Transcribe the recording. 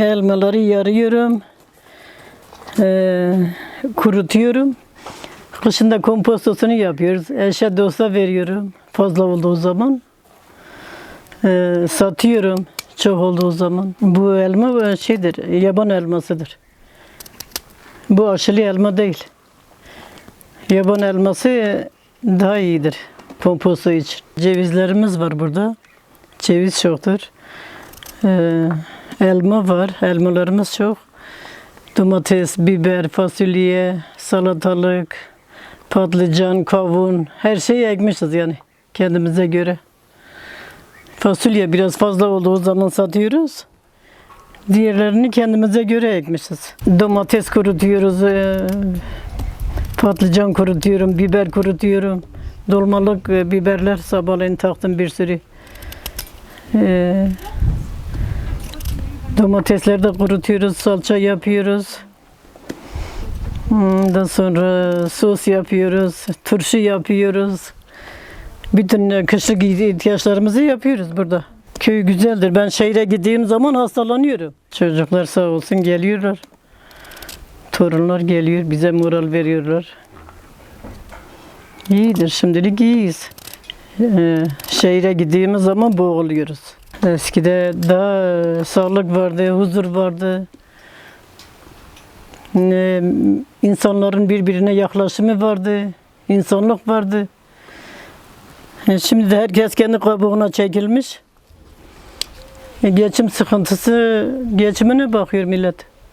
Elmaları yarıyorum. Ee, kurutuyorum. Kışında kompostosunu yapıyoruz. Eşe dosta veriyorum. Fazla olduğu zaman. Ee, satıyorum. Çok olduğu zaman. Bu elma şeydir, yaban elmasıdır. Bu aşılı elma değil. Yaban elması daha iyidir komposto için. Cevizlerimiz var burada. Ceviz çoktur. Ee, elma var. Elmalarımız çok. Domates, biber, fasulye, salatalık, patlıcan, kavun her şeyi ekmişiz yani kendimize göre. Fasulye biraz fazla olduğu zaman satıyoruz. Diğerlerini kendimize göre ekmişiz. Domates kurutuyoruz, eee, patlıcan kurutuyorum, biber kurutuyorum. Dolmalık e, biberler sabahleyin taktım bir sürü. Eee, domatesleri de kurutuyoruz, salça yapıyoruz. Ondan sonra sos yapıyoruz, turşu yapıyoruz. Bütün e, kışlık ihtiyaçlarımızı yapıyoruz burada. Köy güzeldir. Ben şehre gittiğim zaman hastalanıyorum. Çocuklar sağ olsun geliyorlar. Torunlar geliyor, bize moral veriyorlar. İyidir, şimdilik iyiyiz. Ee, şehre gittiğimiz zaman boğuluyoruz. Eskide daha sağlık vardı, huzur vardı. İnsanların birbirine yaklaşımı vardı, insanlık vardı. E, Şimdi de herkes kendi kabuğuna çekilmiş. E, Geçim sıkıntısı, geçimine bakıyor millet.